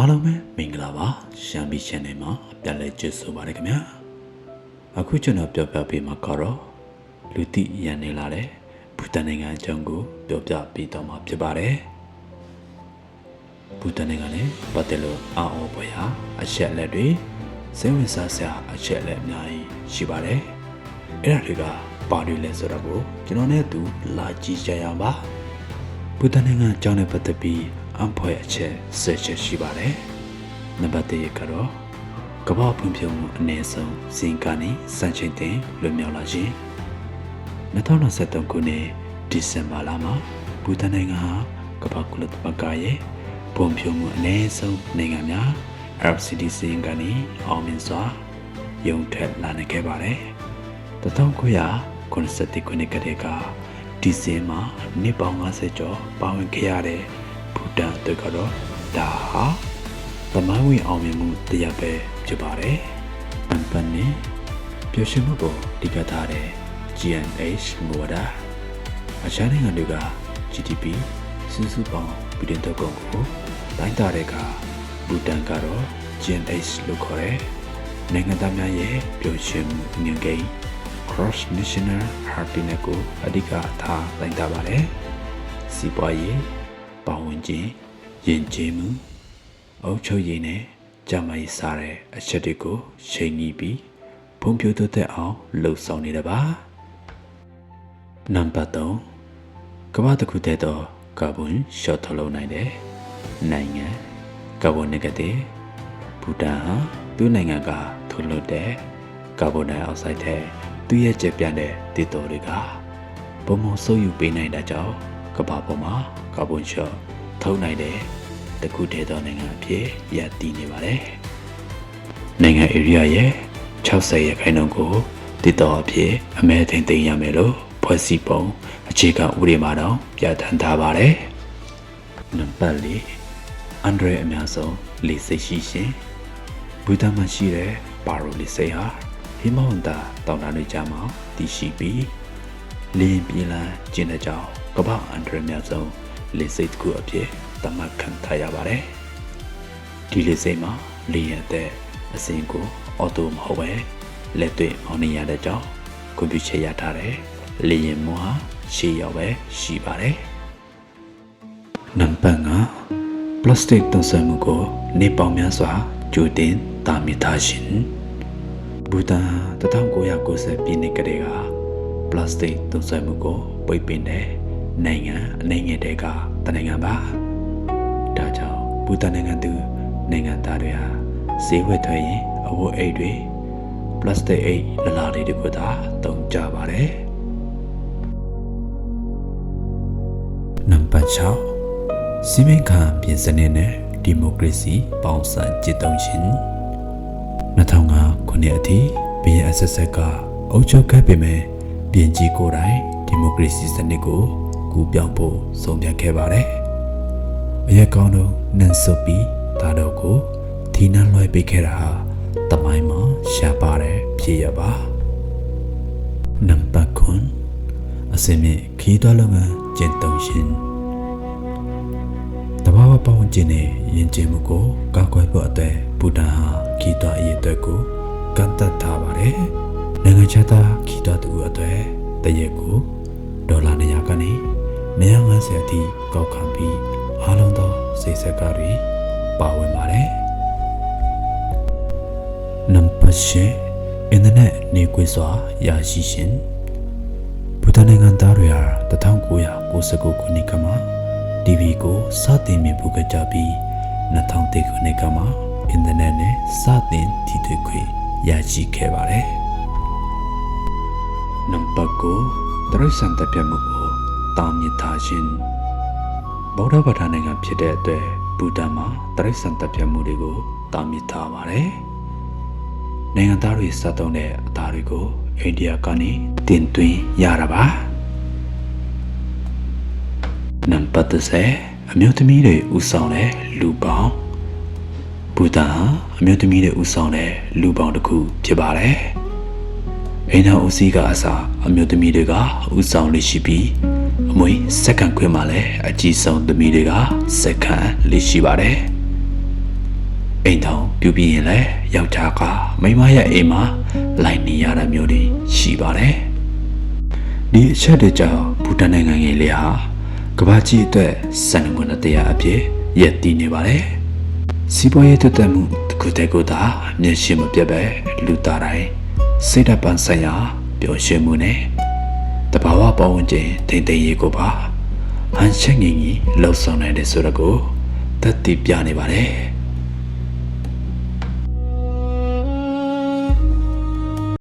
အားလုံးပဲမင်္ဂလာပါရှမ်းပြည် channel မှာပြန်လည်ကြိုဆိုပါရခင်ဗျာအခုကျွန်တော်ပြောပြပေးမှာကတော့လူသိရန်နေလာတဲ့ဘူတန်နိုင်ငံအကြောင်းကိုပြောပြပေးတော့မှာဖြစ်ပါတယ်ဘူတန်နိုင်ငံနဲ့ပတ်သက်လို့အာအော်ပွဲဟာအချက်အလက်တွေစိတ်ဝင်စားစရာအချက်အလက်အများကြီးရှိပါတယ်အဲ့ဒါတွေကပါတွေလဲဆိုတော့ကိုကျွန်တော်နဲ့သူလာကြည့်ကြရအောင်ပါဘူတန်နိုင်ငံအကြောင်းနဲ့ပတ်သက်ပြီး အံဖွဲ့အချက်၁၀ချက်ရှိပါတယ်။နံပါတ်၁ကတော့ကမ္ဘာဖွံ့ဖြိုးမှုအနည်းဆုံးဇင်ကနေစံချိန်တင်လွတ်မြောက်လာခြင်း2023ခုနှစ်ဒီဇင်ဘာလမှာဘူတန်နိုင်ငံဟာကမ္ဘာကုလသမဂ္ဂရဲ့ဖွံ့ဖြိုးမှုအနည်းဆုံးနိုင်ငံများ RCDC ကနေအောင်မြင်စွာရုံထက်လာနိုင်ခဲ့ပါတယ်။1990ခုနှစ်ကတည်းကဒီဇင်မှာနှစ်ပေါင်း50ကျော်ပါဝင်ခဲ့ရတဲ့ဘူ တန်အတွက်ကတော့ဒါဟာသမိုင်းဝင်အောင်မြင်မှုတစ်ရပ်ပဲဖြစ်ပါတယ်။အန်ပန်နေပျော်ရွှင်မှုကိုတိကျထားတဲ့ GNH ငွေဒါအချမ်းနိုင်ငံတွေက GDP စုစုပေါင်းပြည်တွင်းထုတ်ကုန်ကိုတိုင်းတာတဲ့အခါဘူတန်ကတော့ GNH လို့ခေါ်တဲ့နိုင်ငံသားများရဲ့ပျော်ရွှင်မှုငြိမ်ကိန်း cross national happiness ကိုအဓိကထားတိုင်းတာပါတယ်။စီးပွားရေး ပဝင်ခြင်းယဉ်ကျေးမှုအုပ်ချုပ်ရေးနဲ့ကြမ်းမာရေးစတဲ့အချက်တွေကိုချိန်ညီပြီးဖုံးပြိုးတိုးတက်အောင်လှုပ်ဆောင်နေတာပါ။နံပါတ်3ကမ္ဘာတစ်ခုတည်းသောကာဗွန်ရှော့ထုတ်လုပ်နိုင်တဲ့နိုင်ငံကာဗွန်နဂတစ်ဘူတန်ဟာသူ့နိုင်ငံကထုတ်လုပ်တဲ့ကာဗွန်ဒိုင်အောက်ဆိုက်တဲ့သူ့ရဲ့ကြက်ပြန့်တဲ့တည်တော်တွေကပုံမဆုပ်ယူပေးနိုင်တဲ့ကြောင့် ကမ္ဘာပေါ်မှာကာဗွန်ရှော့ထုတ်နိုင်တဲ့တခုတည်းသောနိုင်ငံအဖြစ်ရပ်တည်နေပါတယ်။နိုင်ငံဧရိယာရဲ့60ရာခိုင်နှုန်းကိုတည်တော်အဖြစ်အမဲထိန်သိမ်းရမယ်လို့ဖွဲ့စည်းပုံအခြေခံဥပဒေမှာတော့ပြဋ္ဌာန်းထားပါတယ်။နံပါတ်၄အန်ဒရအများဆုံးလေစိတ်ရှိရှင်ဘူတန်မှာရှိတဲ့ပါရိုလေစိတ်ဟာဟိမဝန္တာတောင်တန်းတွေကြားမှာတည်ရှိပြီးလင်းပြင်းလန်းကျင်းတဲ့ကြောင် ကမ္ဘာအန်ဒရများဆုံးလေစိတ်တစ်ခုအဖြစ်သတ်မှတ်ခံထားရပါတယ်။ဒီလေစိတ်မှာလေရတဲ့အစဉ်ကိုအော်တိုမဟုတ်ပဲလက်တွေ့မောင်းနေရတဲ့ကြောင်ကွန်ပျူတာရထားတဲ့လေရင်မောဟာရှေ့ရောက်ပဲရှိပါတယ်။နံပါတ်5ပလတ်စတစ်သုံးစွဲမှုကိုနေပေါင်းများစွာကြိုတင်တာမြစ်ထားခြင်းဘူတန်1990ပြည့်နှစ်ကတည်းကပလတ်စတစ်သုံးစွဲမှုကိုပိတ်ပင်တဲ့ နိုင်ငံအနေငယ်တွေကတနိုင်ငံပါဒါကြောင့်ဘူတန်နိုင်ငံသူနိုင်ငံသားတွေဟာဈေးဝယ်ထွက်ရင်အဝတ်အိတ်တွေပလတ်စတစ်အိတ်လလာလေးတွေကိုသာသုံးကြပါတယ်နံပါတ်6စီမင်းခံပြင်စနစ်နဲ့ဒီမိုကရေစီပေါင်းစပ်จิตသုံးခြင်း2005ခုနှစ်အထိ BSSS ကအုပ်ချုပ်ခဲ့ပေမဲ့ပြင်ကြီးကိုယ်တိုင်ဒီမိုကရေစီစနစ်ကို ကူပြောင်းဖို့ဆုံးဖြတ်ခဲ့ပါတယ်။အရက်ကောင်းတို့နန်ဆုပ်ပြီးဒါတော့ကိုထီနှမ်းလွှဲပေးခဲ့တာဟာတမိုင်းမှာရှားပါတဲ့ဖြစ်ရပါ။နံပါတ်9အစင်းမြင့်ခီးသွွားလုပ်ငန်းကျင့်သုံးခြင်းတဘာဝပဝန်းကျင်နဲ့ယဉ်ကျေးမှုကိုကာကွယ်ဖို့အတွက်ဘူတန်ဟာခီးသွွားအရေးအတွက်ကိုကန့်သက်ထားပါတယ်။နိုင်ငံခြားသားခီးသွွားသူအတွက်တရက်ကိုဒေါ်လာ200ကနေ 150အထိကောက်ခံပြီးအားလုံးသောစိတ်ဆက်ကားတွေပါဝင်ပါတယ်။နံပါတ်၈အင်တာနက်နေကွေးစွာရရှိခြင်းဘူတန်နိုင်ငံသားတွေဟာ1999ခုနှစ်ကမှ TV ကိုစတင်မြင်ဖို့ကြပြီး2003ခုနှစ်ကမှအင်တာနက်နဲ့စတင်ထိတွေ့ခွင့်ရရှိခဲ့ပါတယ်။နံပါတ်9တရိษံတပြတ်မှုကို တာမြစ်ထားခြင်းဗုဒ္ဓဘာသာနိုင်ငံဖြစ်တဲ့အတွက်ဘူတန်မှာတရိษံတပြတ်မှုတွေကိုတာမြစ်ထားပါတယ်။နိုင်ငံသားတွေစသုံးတဲ့အသားတွေကိုအိန္ဒိယကနေတင်သွင်းရတာပါ။နံပါတ်10အမျိုးသမီးတွေဥဆောင်တဲ့လူပေါင်းဘူတန်ဟာအမျိုးသမီးတွေဥဆောင်တဲ့လူပေါင်းတစ်ခုဖြစ်ပါတယ်။အိမ်တော်ဦးစီးကအစားအမျိုးသမီးတွေကဥဆောင်လေးရှိပြီးအ မွေစက္ကန့်ခွင့်မှာလည်းအကြီးဆုံးသမီးတွေကစက္ကန့်လေးရှိပါတယ်။အိမ်တောင်ပြူပြီးရင်လည်းယောက်ျားကမိန်းမရဲ့အိမ်မှာလိုက်နေရတာမျိုးတွေရှိပါတယ်ဒီအချက်တွေကြောင့်ဘူတန်နိုင်ငံငယ်လေးဟာကမ္ဘာကြီးအတွက်စံနမူနာတရားအဖြစ်ရည်တည်နေပါတယ်စီးပွားရေးတက်တက်မှုတစ်ခုတည်းကိုသာမျက်ရှိမပြတ်ပဲလူသားတိုင်းစိတ်ဓာတ်ပန်ဆိုင်ရာပျော်ရွှင်မှုနဲ့ တဘာဝပတ်ဝန်းကျင်ထိမ့်သိမ်းရေးကိုပါဟန်ချက်ငင်ကြီးလှုပ်ဆောင်နိုင်တယ်ဆိုတော့ကိုသက်တည်ပြနေပါတယ်